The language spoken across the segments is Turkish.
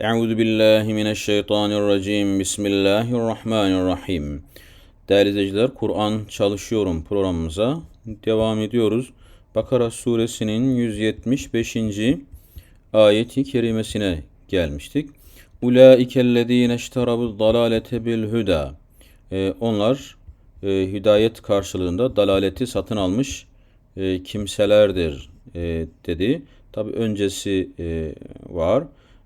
Euzu billahi mineşşeytanirracim. Bismillahirrahmanirrahim. Değerli izleyiciler, Kur'an çalışıyorum programımıza devam ediyoruz. Bakara suresinin 175. ayeti kerimesine gelmiştik. Ulaikellezine işterabu dalalete bil huda. Ee, onlar e, hidayet karşılığında dalaleti satın almış e, kimselerdir e, dedi. Tabi öncesi e, var.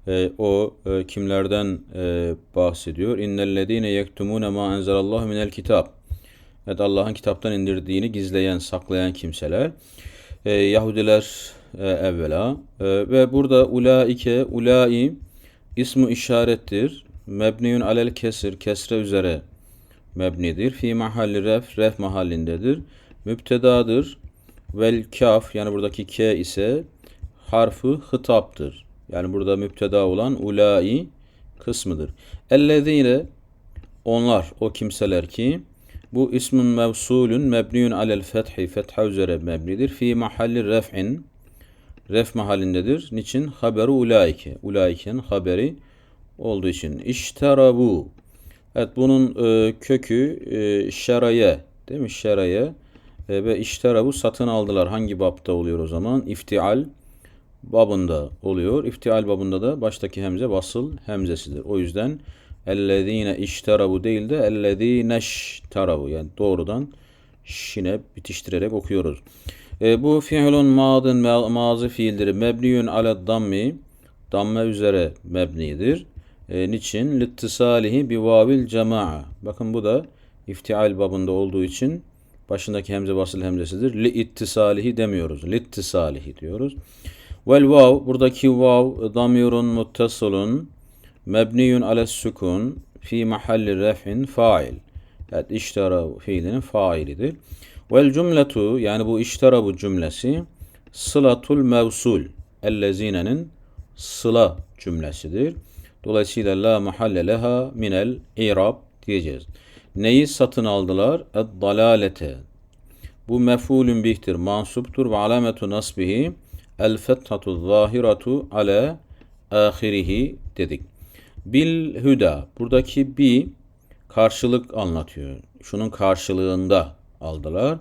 E, o e, kimlerden e, bahsediyor? İnnellezine yektumune ma enzelallahu minel kitap. Evet Allah'ın kitaptan indirdiğini gizleyen, saklayan kimseler. E, Yahudiler e, evvela. E, ve burada ulaike, ulai ismi işarettir. Mebniyun alel kesir, kesre üzere mebnidir. Fi mahalli ref, ref mahallindedir. Müptedadır. Vel kaf yani buradaki k ise harfı hitaptır. Yani burada müpteda olan ulai kısmıdır. Ellezine onlar o kimseler ki bu ismun mevsulün mebniyun alel fethi fetha üzere mebnidir. Fi mahalli ref'in ref mahallindedir. Niçin? Haberu ulaike. Ulaike'nin haberi olduğu için. İşterabu. Evet bunun e, kökü e, şeraye değil mi? Şeraye e, ve işterabu satın aldılar. Hangi bapta oluyor o zaman? İftial babında oluyor. İftial babında da baştaki hemze basıl hemzesidir. O yüzden ellezine işterabu değil de ellezine işterabu yani doğrudan şine bitiştirerek okuyoruz. E, bu fiilun madın mazi fiildir. Mebniyun ala dammi damme üzere mebnidir. E, niçin? Littisalihi bi vavil cema'a. Bakın bu da iftial babında olduğu için başındaki hemze basıl hemzesidir. Li ittisalihi demiyoruz. Littisalihi diyoruz. Vel vav buradaki vav damirun muttasilun mebniyun ala sukun fi mahalli ref'in fail. Evet iştara fiilinin failidir. Vel cümletu yani bu iştara bu cümlesi sılatul mevsul ellezinenin sıla cümlesidir. Dolayısıyla la mahalle leha minel irab diyeceğiz. Neyi satın aldılar? Ed-dalalete. Bu mef'ulün bihtir, mansuptur ve alametu nasbihi el fethatu zahiratu ala ahirihi dedik. Bil hüda. Buradaki bi karşılık anlatıyor. Şunun karşılığında aldılar.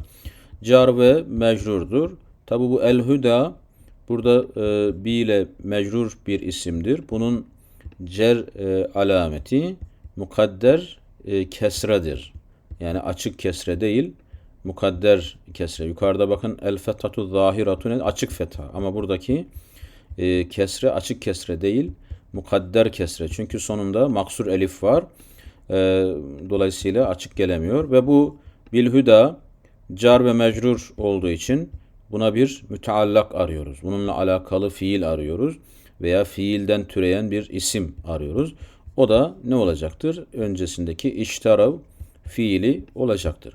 Car ve mecrurdur. Tabi bu el hüda burada e, bi ile mecrur bir isimdir. Bunun cer e, alameti mukadder e, kesredir. Yani açık kesre değil, mukadder kesre. Yukarıda bakın el fethatu zahiratu ne? Açık fetha. Ama buradaki e, kesre açık kesre değil, mukadder kesre. Çünkü sonunda maksur elif var. E, dolayısıyla açık gelemiyor. Ve bu bilhüda car ve mecrur olduğu için buna bir müteallak arıyoruz. Bununla alakalı fiil arıyoruz veya fiilden türeyen bir isim arıyoruz. O da ne olacaktır? Öncesindeki iştarav fiili olacaktır.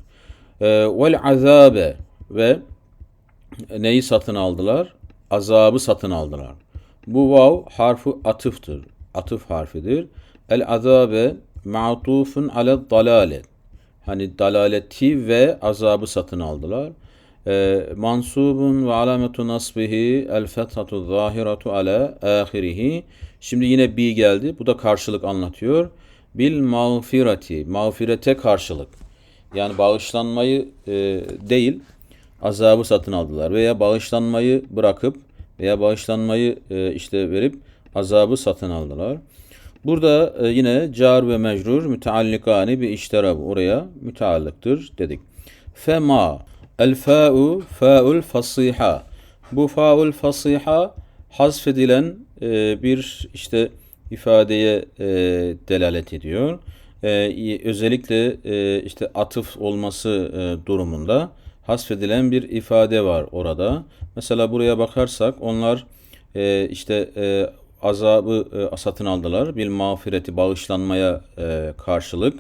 Ee, vel azabe ve neyi satın aldılar? Azabı satın aldılar. Bu vav harfi atıftır. Atıf harfidir. El azabe ma'tufun ale dalalet. Hani dalaleti ve azabı satın aldılar. E, mansubun ve alametu nasbihi el fethatu zahiratu ala ahirihi. Şimdi yine bi geldi. Bu da karşılık anlatıyor. Bil mağfirati. Mağfirete karşılık. Yani bağışlanmayı e, değil azabı satın aldılar. Veya bağışlanmayı bırakıp veya bağışlanmayı e, işte verip azabı satın aldılar. Burada e, yine car ve mecrur müteallikani bir işterab oraya müteallıktır dedik. Fema el fa'u fa'ul fasiha. Bu fa'ul fasiha hasfedilen e, bir işte ifadeye e, delalet ediyor. E, özellikle e, işte atıf olması e, durumunda hasfedilen bir ifade var orada. Mesela buraya bakarsak onlar e, işte e, azabı e, satın aldılar. Bir mağfireti bağışlanmaya e, karşılık.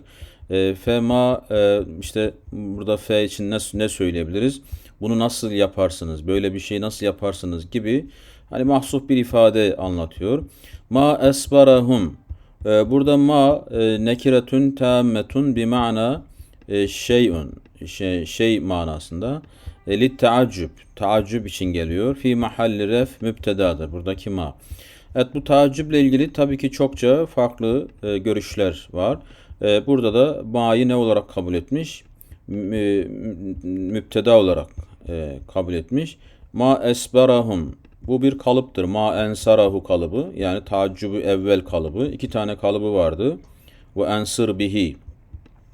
E, fema e, işte burada fe için ne, ne söyleyebiliriz? Bunu nasıl yaparsınız? Böyle bir şey nasıl yaparsınız gibi hani mahsup bir ifade anlatıyor. Ma esbarahum burada ma e, nekiretun tammetun bi mana e, şeyun şey, şey manasında e, lit taaccüp taaccüp için geliyor. Fi mahalli ref müptedadır. Buradaki ma. Evet bu taaccüple ilgili tabii ki çokça farklı e, görüşler var. E, burada da ma'yı ne olarak kabul etmiş? M- e, müpteda olarak e, kabul etmiş. Ma esberahum bu bir kalıptır. Ma ensarahu kalıbı yani taaccübü evvel kalıbı. İki tane kalıbı vardı. Ve ensır bihi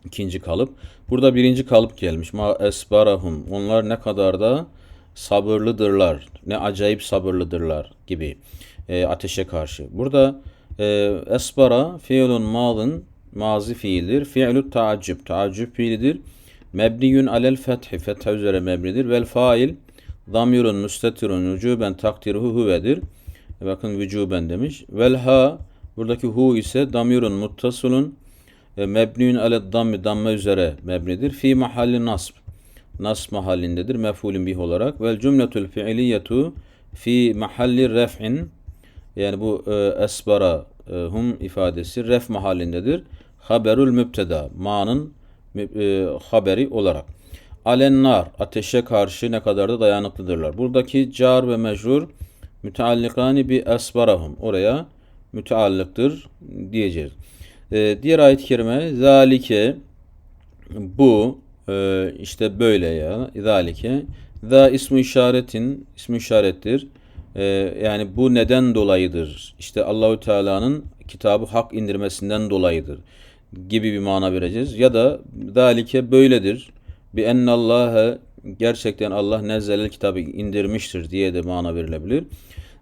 ikinci kalıp. Burada birinci kalıp gelmiş. Ma esbarahum. Onlar ne kadar da sabırlıdırlar. Ne acayip sabırlıdırlar gibi e, ateşe karşı. Burada e, esbara fiilun malın mazi fiildir. Fiilü taaccüp. Taaccüp fiilidir. Mebniyün alel fethi. Fetha üzere mebnidir. Vel fail damirun müstetirun vücuben takdiruhu huvedir. E, Bakın vücuben demiş. Vel ha buradaki hu ise damirun muttasulun e, mebniün ale dammi damme üzere mebnidir. Fi mahalli nasb. Nasb mahallindedir. Mef'ulün bih olarak. Vel cümletül fiiliyetu fi mahalli ref'in yani bu e, esbara e, hum ifadesi ref mahallindedir. Haberül mübteda. Ma'nın e, haberi olarak. Alennar ateşe karşı ne kadar da dayanıklıdırlar. Buradaki car ve mecrur müteallikani bi esbarahum. Oraya müteallıktır diyeceğiz. E, diğer ayet-i kerime zalike bu e, işte böyle ya zalike za ismi işaretin ismi işarettir. E, yani bu neden dolayıdır? İşte Allahü Teala'nın kitabı hak indirmesinden dolayıdır gibi bir mana vereceğiz. Ya da zalike böyledir. Bi ennallâhe gerçekten Allah nezzelel kitabı indirmiştir diye de mana verilebilir.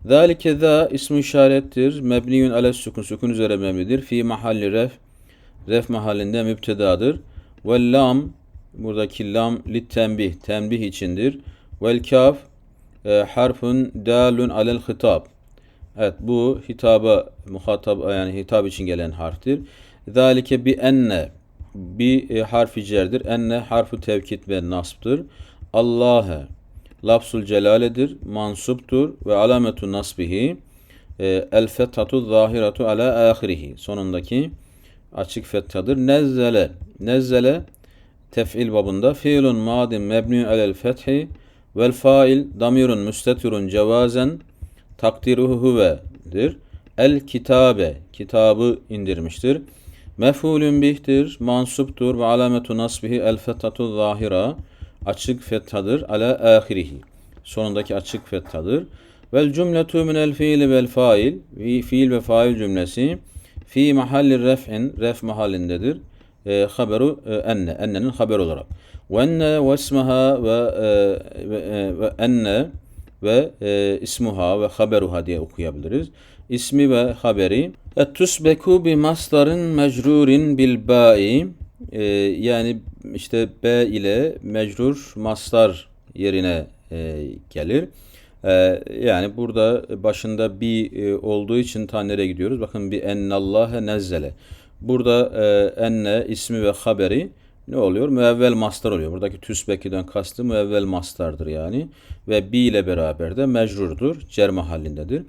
Zalike za ismi işarettir. Mebniyün ale sükun sükun üzere mebnidir. Fi mahalli ref ref mahallinde müptedadır. Vel lam buradaki lam lit tembih tembih içindir. Vel kaf e, harfun dalun alel hitap. Evet bu hitaba muhatap yani hitap için gelen harftir. Zalike bi enne bir e, harfi cerdir. Enne harfu tevkit ve nasbdır. Allah'e lafzul celaledir, mansuptur ve alametu nasbihi e, el fethatu zahiratu ala ahirihi sonundaki açık fethadır. Nezzele nezzele tef'il babında fiilun madin mebni alel fethi vel fail damirun müstetirun cevazen takdiruhu huvedir. El kitabe kitabı indirmiştir. Mef'ulün bihtir, mansuptur ve alametu nasbihi el fethatu zahira açık fethadır ala ahirihi. Sonundaki açık fethadır. Vel cümletu minel fiili vel fail fiil ve fail cümlesi fi mahalli ref'in ref mahallindedir. E, haberu e, enne ennenin haber olarak. Ve enne ve ismaha ve e, ve, e, ve enne ve e, ismuha ve haberuha diye okuyabiliriz. İsmi ve haberi. Tusbeku bi masdarin mecrurin bil ba'i E, yani işte b ile mecrur mastar yerine e, gelir. E, yani burada başında bi e, olduğu için ta gidiyoruz? Bakın bir ennallâhe nezzele. Burada e, enne ismi ve haberi ne oluyor? Müevvel mastar oluyor. Buradaki tüsbekiden kastı müevvel mastardır yani. Ve bi ile beraber de mecrurdur. Cer mahallindedir.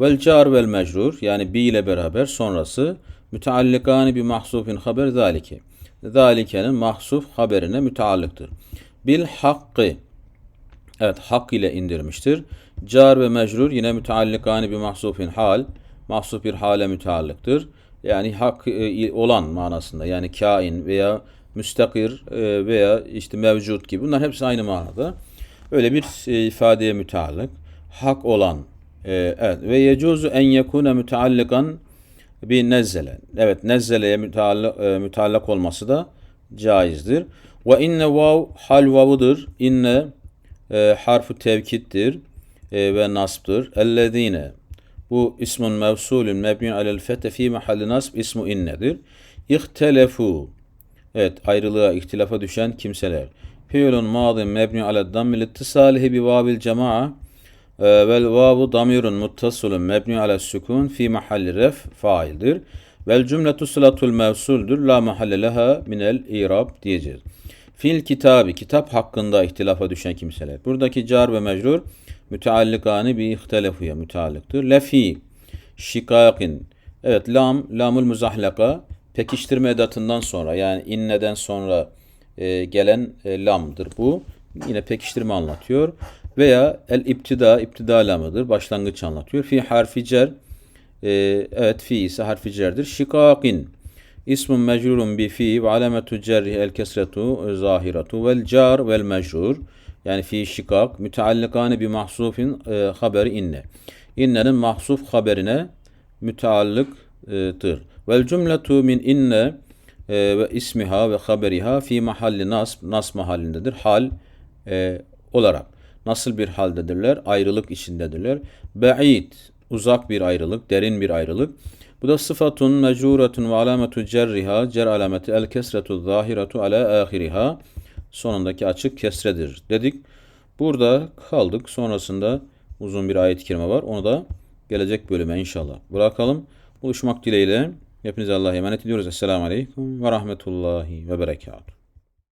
Vel car vel mecrur yani bi ile beraber sonrası müteallikani bi mahsufin haber zalike. Zalikenin mahsuf haberine müteallıktır. Bil hakkı Evet hak ile indirmiştir. Car ve mecrur yine müteallikani bir mahsufin hal. Mahsuf bir hale müteallıktır. Yani hak e, olan manasında yani kain veya müstakir e, veya işte mevcut gibi bunlar hepsi aynı manada. Öyle bir e, ifadeye müteallık. Hak olan e, evet ve yecuzu en yekune müteallikan bir nezzele. Evet nezzeleye e, müteallak olması da caizdir. Ve inne vav hal vavudur. İnne e, harfu tevkittir e, ve nasbdır. Ellezine bu ismun mevsulün mebniun alel fethe fi mahalli nasb ismu innedir. İhtelefu evet ayrılığa ihtilafa düşen kimseler. Fiilun madin mebni alel dammil ittisalihi bi vabil cema'a e, vel vavu damirun muttasilun mebni alel sükun fi mahalli ref faildir. Vel cümletu sılatul mevsuldür la mahalle leha minel irab diyeceğiz. Fil kitabı, kitap hakkında ihtilafa düşen kimseler. Buradaki car ve mecrur müteallikani bir ihtelefuya müteallıktır. Lefi, şikakin. Evet, lam, lamul muzahlaka pekiştirme edatından sonra yani inneden sonra e, gelen e, lamdır bu. Yine pekiştirme anlatıyor. Veya el iptida, iptida lamıdır. Başlangıç anlatıyor. Fi harfi cer, Ee, evet fi ise harfi cerdir. Şikakin. İsmun mecrurun bi fi ve alametu cerri el kesretu zahiretu vel car vel mecrur. Yani fi şikak müteallikane bi mahsufin e, haberi inne. İnnenin mahsuf haberine müteallıktır. Vel cümletu min inne e, ve ismiha ve haberiha fi mahalli nasb nas mahallindedir. Hal e, olarak. Nasıl bir haldedirler? Ayrılık içindedirler. Ba'id uzak bir ayrılık, derin bir ayrılık. Bu da sıfatun mecruretun ve alametu cerriha cer alameti el kesretu zahiretu ala ahiriha sonundaki açık kesredir dedik. Burada kaldık. Sonrasında uzun bir ayet-i kerime var. Onu da gelecek bölüme inşallah bırakalım. Buluşmak dileğiyle hepinize Allah'a emanet ediyoruz. Esselamu Aleyküm ve Rahmetullahi ve Berekatuhu.